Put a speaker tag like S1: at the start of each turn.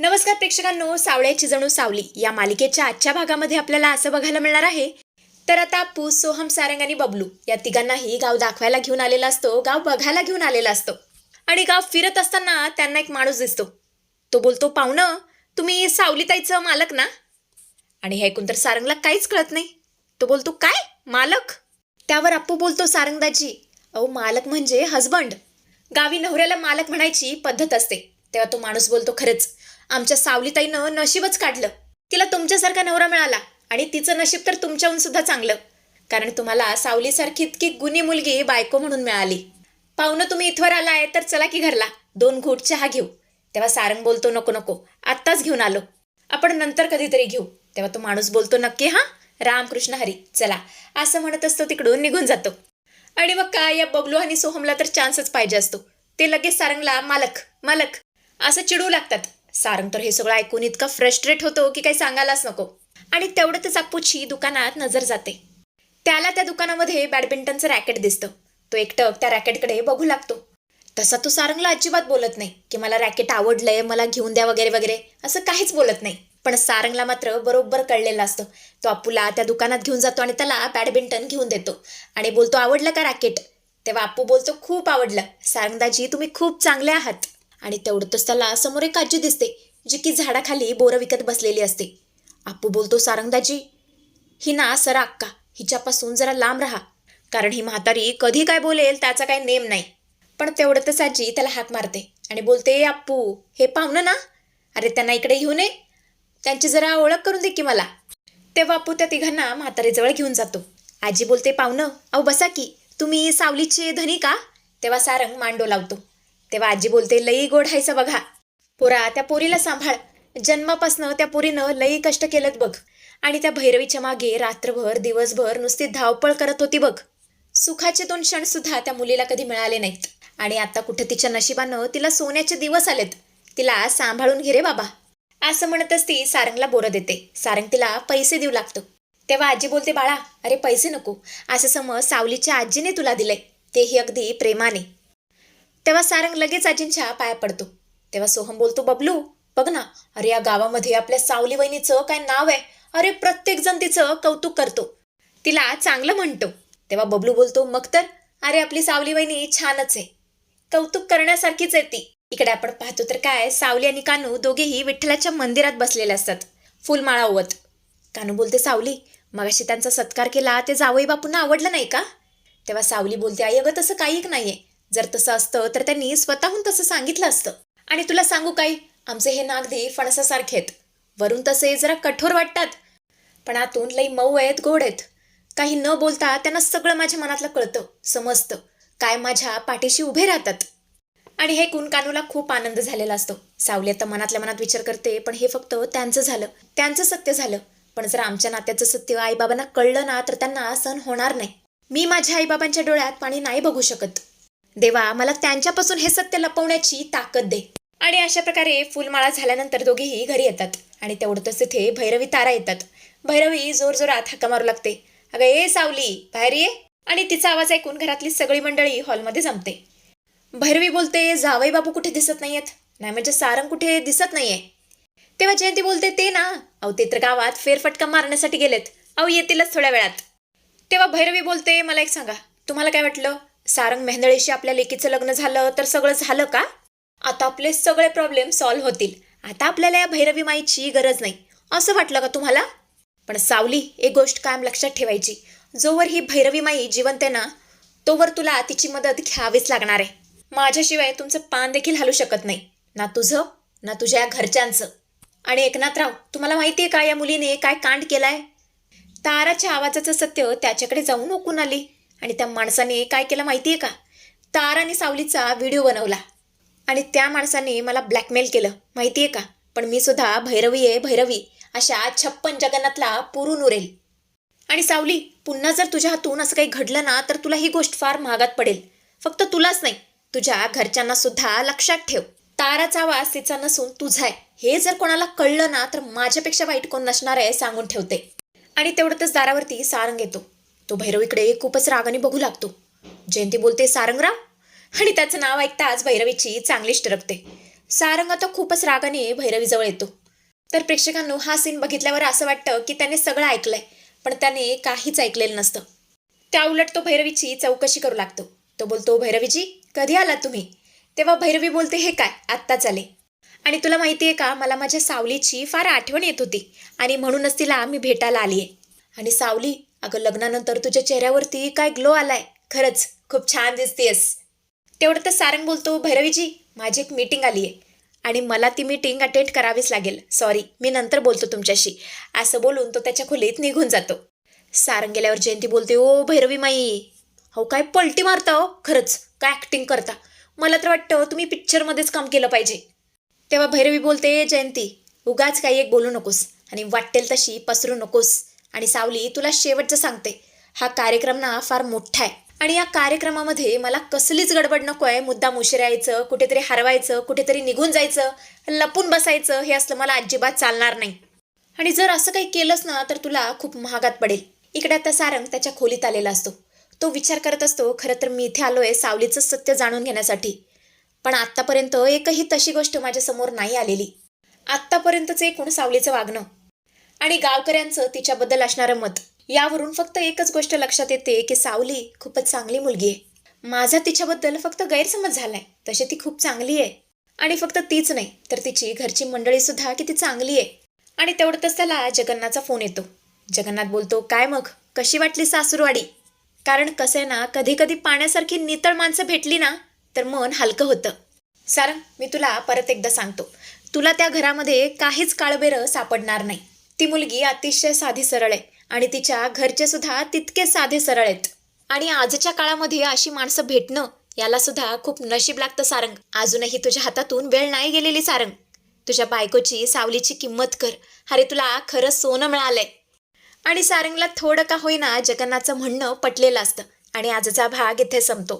S1: नमस्कार प्रेक्षकांनो सावळ्याची जणू सावली या मालिकेच्या आजच्या भागामध्ये आपल्याला असं बघायला मिळणार आहे. तर आता अप्पू सोहम सारंग आणि बबलू या तिघांनाही गाव दाखवायला घेऊन आलेला असतो गाव बघायला घेऊन आलेला असतो. आणि गाव फिरत असताना त्यांना एक माणूस दिसतो. तो बोलतो पाहुणं तुम्ही सावलीताईचं मालक ना? आणि हे ऐकून तर सारंगला काहीच कळत नाही. तो बोलतो काय? मालक? त्यावर अप्पू बोलतो सारंगदाजी अहो मालक म्हणजे हजबंड गावी नवऱ्याला मालक म्हणायची पद्धत असते. तेव्हा तो माणूस बोलतो खरंच आमच्या सावलीताईनं नशीबच काढलं. तिला तुमच्यासारखा नवरा मिळाला आणि तिचं नशीब तर तुमच्याहून सुद्धा चांगलं. कारण तुम्हाला सावलीसारखी इतकी गुणी मुलगी बायको म्हणून मिळाली. पाहुणं तुम्ही इथवर आलाय तर चला की घरला. दोन घोट चहा घेऊ. तेव्हा सारंग बोलतो नको नको. आत्ताच घेऊन आलो. आपण नंतर कधीतरी घेऊ. तेव्हा तो माणूस बोलतो नक्की हा? रामकृष्ण हरी. चला. असं म्हणत असतो तिकडून निघून जातो. आणि मग काय या बबलू आणि सोहमला तर चान्सच पाहिजे असतो. ते लगेच सारंगला मालक मालक. असं चिडू लागतात. सारंग तर हे सगळं ऐकून इतका फ्रस्ट्रेट होतो की काही सांगायलाच नको. आणि तेवढ्यातच अप्पूची दुकानात नजर जाते. त्याला त्या दुकानामध्ये बॅडमिंटनचं रॅकेट दिसतं. तो एकटक त्या रॅकेटकडे बघू लागतो. तसा तो सारंगला अजिबात बोलत नाही की मला रॅकेट आवडलंय मला घेऊन द्या वगैरे वगैरे असं काहीच बोलत नाही. पण सारंगला मात्र बरोबर कळलेला असतं. तो अप्पूला त्या दुकानात घेऊन जातो आणि त्याला बॅडमिंटन घेऊन देतो. आणि बोलतो आवडलं का रॅकेट तेव्हा अप्पू बोलतो खूप आवडलं. सारंगदाजी तुम्ही खूप चांगले आहात. आणि तेवढंच त्याला समोर एक आजी दिसते जी की झाडाखाली बोरं विकत बसलेली असते. आपू बोलतो सारंगदाजी ही ना सरा अक्का हिच्यापासून जरा लांब राहा कारण ही म्हातारी कधी काय बोलेल त्याचा काय नेम नाही. पण तेवढंच आजी त्याला हाक मारते आणि बोलते आप्पू हे पाहुणं ना? अरे त्यांना इकडे घेऊन ये त्यांची जरा ओळख करून दे की मला. तेव्हा आपू त्या तिघांना म्हातारीजवळ घेऊन जातो. आजी बोलते पाहुणं अहो बसा की तुम्ही सावलीचे धनी का? तेव्हा सारंग मांडो लावतो. तेव्हा आजी बोलते लई गोड हायचं बघा. पोरा त्या पोरीला सांभाळ. जन्मापासनं त्या पोरीनं लई कष्ट केलं बघ. आणि त्या भैरवीच्या मागे रात्रभर दिवसभर नुसती धावपळ करत होती बघ. सुखाचे दोन क्षण सुद्धा त्या मुलीला कधी मिळाले नाहीत. आणि आता कुठं तिच्या नशिबानं तिला सोन्याचे दिवस आलेत. तिला सांभाळून घे रे बाबा. असं म्हणतच ती सारंगला बोरं देते. सारंग तिला पैसे देऊ लागतो. तेव्हा आजी बोलते बाळा अरे पैसे नको. असं समज सावलीच्या आजीने तुला दिलंय. तेही अगदी प्रेमाने. तेव्हा सारंग लगेच आजींच्या पाया पडतो. तेव्हा सोहम बोलतो बबलू बघ ना अरे या गावामध्ये आपल्या सावली वहिनीचं काय नाव आहे? अरे प्रत्येक जण तिचं कौतुक करतो. तिला चांगलं म्हणतो. तेव्हा बबलू बोलतो मग तर अरे आपली सावली वहिनी छानच आहे. कौतुक करण्यासारखीच आहे ती. इकडे आपण पाहतो तर काय सावली आणि कानू दोघेही विठ्ठलाच्या मंदिरात बसलेले असतात. फुलमाळा ओवत. कानू बोलते सावली मगाशी त्यांचा सत्कार केला ते जावई बापूंना आवडलं नाही का? तेव्हा सावली बोलते आई अगं तसं काही नाहीये. जर तसं असतं तर त्यांनी स्वतःहून तसं सांगितलं असतं. आणि तुला सांगू काय? आमचे हे नागदी फणसासारखे आहेत. वरून तसे जरा कठोर वाटतात. पण आतून लई मऊ आहेत गोड आहेत. काही न बोलता त्यांना सगळं माझ्या मनातलं कळतं समजतं. काय माझ्या पाठीशी उभे राहतात. आणि हे कुणकानूला खूप आनंद झालेला असतो. सावली आता मनातल्या मनात विचार करते पण हे फक्त त्यांचं झालं. त्यांचं सत्य झालं. पण जर आमच्या नात्याचं सत्य आईबाबांना कळलं ना तर त्यांना सहन होणार नाही. मी माझ्या आईबाबांच्या डोळ्यात पाणी नाही बघू शकत. देवा मला त्यांच्यापासून हे सत्य लपवण्याची ताकद दे. आणि अशा प्रकारे फुलमाळा झाल्यानंतर दोघेही घरी येतात. आणि तेवढंच तिथे भैरवी तारा येतात. भैरवी जोर जोरात हाका मारू लागते. अगं ए सावली बाहेर ये. आणि तिचा आवाज ऐकून घरातली सगळी मंडळी हॉलमध्ये जमते. भैरवी बोलते जावई बाबू कुठे दिसत नाहीयेत? नाही म्हणजे सारंग कुठे दिसत नाहीये? तेव्हा जयंती बोलते ते ना. अहो ते तर गावात फेरफटका मारण्यासाठी गेलेत. अहो येतीलच थोड्या वेळात. तेव्हा भैरवी बोलते मला एक सांगा. तुम्हाला काय वाटलं? सारंग मेहंदळेशी आपल्या लेकीचं लग्न झालं तर सगळं झालं का? आता आपले सगळे प्रॉब्लेम सॉल्व्ह होतील. आता आपल्याला या भैरवी माईची गरज नाही. असं वाटलं का तुम्हाला? पण सावली एक गोष्ट कायम लक्षात ठेवायची. जोवर ही भैरवी माई जिवंत आहे ना तोवर तुला तिची मदत घ्यावीच लागणार आहे. माझ्याशिवाय तुमचं पान देखील हलू शकत नाही. ना तुझं ना तुझ्या घरच्यांचं. आणि एकनाथराव तुम्हाला माहिती आहे का या मुलीने काय कांड केलाय? ताराच्या आवाजाचं सत्य त्याच्याकडे जाऊन ओकून आली आणि त्या माणसाने काय केलं माहिती आहे का? तार आणि सावलीचा व्हिडिओ बनवला. आणि त्या माणसाने मला ब्लॅकमेल केलं. माहिती आहे का? पण मी सुद्धा भैरवी आहे भैरवी. अशा छप्पन जगन्नाथला पुरून उरेल. आणि सावली पुन्हा जर तुझ्या हातून असं काही घडलं ना तर तुला ही गोष्ट फार महागात पडेल. फक्त तुलाच नाही तुझ्या घरच्यांना सुद्धा लक्षात ठेव. ताराचा आवाज तिचा नसून तुझा आहे. हे जर कोणाला कळलं ना तर माझ्यापेक्षा वाईट कोण नसणार आहे सांगून ठेवते. आणि तेवढ्यातच दारावरती सारंग येतो. तो भैरवीकडे खूपच रागाने बघू लागतो. जयंती बोलते सारंगराव आणि त्याचं नाव ऐकताच भैरवीची चांगलीच टरकते सारंग आता खूपच रागाने भैरवीजवळ येतो. तर प्रेक्षकांनो हा सीन बघितल्यावर असं वाटतं की त्याने सगळं ऐकलंय पण त्याने काहीच ऐकलेलं नसतं. त्या उलट तो भैरवीची चौकशी करू लागतो. तो बोलतो भैरवीजी कधी आलात तुम्ही? तेव्हा भैरवी बोलते हे काय आत्ताच आले. आणि तुला माहिती आहे का मला माझ्या सावलीची फार आठवण येत होती आणि म्हणूनच तिला मी भेटायला आली आहे आणि सावली अगं लग्नानंतर तुझ्या चेहऱ्यावरती काय ग्लो आलाय? खरंच खूप छान दिसतेस तेवढं तर सारंग बोलतो भैरवीजी माझी एक मीटिंग आली आहे आणि मला ती मीटिंग अटेंड करावीच लागेल. सॉरी मी नंतर बोलतो तुमच्याशी. असं बोलून तो त्याच्या खोलीत निघून जातो. सारंग गेल्यावर जयंती बोलते ओ भैरवी माई. हो काय पलटी मारता हो? खरंच काय ॲक्टिंग करता? मला तर वाटतं तुम्ही पिक्चरमध्येच काम केलं पाहिजे. तेव्हा भैरवी बोलते जयंती उगाच काही एक बोलू नकोस आणि वाटेल तशी पसरू नकोस. आणि सावली तुला शेवटचं सांगते. हा कार्यक्रम ना फार मोठा आहे. आणि या कार्यक्रमामध्ये मला कसलीच गडबड नको आहे. मुद्दाम उशिरा यायचं कुठेतरी हरवायचं कुठेतरी निघून जायचं लपून बसायचं हे असलं मला अजिबात चालणार नाही. आणि जर असं काही केलंच ना तर तुला खूप महागात पडेल. इकडे आता सारंग त्याच्या खोलीत आलेला असतो. तो विचार करत असतो खरं तर मी इथे आलो आहे सावलीचं सत्य जाणून घेण्यासाठी. पण आत्तापर्यंत एकही तशी गोष्ट माझ्यासमोर नाही आलेली. आत्तापर्यंतच एकूण सावलीचं वागणं आणि गावकऱ्यांचं तिच्याबद्दल असणारं मत यावरून फक्त एकच गोष्ट लक्षात येते की सावली खूपच चांगली मुलगी आहे. माझा तिच्याबद्दल फक्त गैरसमज झालाय तशी ती खूप चांगली आहे. आणि फक्त तीच नाही तर तिची घरची मंडळी सुद्धा किती चांगली आहे. आणि तेवढंच त्याला जगन्नाथचा फोन येतो. जगन्नाथ बोलतो काय मग? कशी वाटली सासूरवाडी? कारण कसं आहे ना कधी कधी पाण्यासारखी नितळ माणसं भेटली ना तर मन हलकं होतं. सारंग मी तुला परत एकदा सांगतो. तुला त्या घरामध्ये काहीच काळबेरं सापडणार नाही. ती मुलगी अतिशय साधी सरळ आहे आणि तिच्या घरचे सुद्धा तितके साधे सरळ आहेत. आणि आजच्या काळामध्ये अशी माणसं भेटणं याला सुद्धा खूप नशीब लागतं सारंग. अजूनही तुझ्या हातातून वेळ नाही गेलेली सारंग. तुझ्या बायकोची सावलीची किंमत कर. अरे तुला खरं सोनं मिळालंय. आणि सारंगला थोडं का होईना जगन्नाथचं म्हणणं पटलेलं असतं. आणि आजचा भाग इथे संपतो.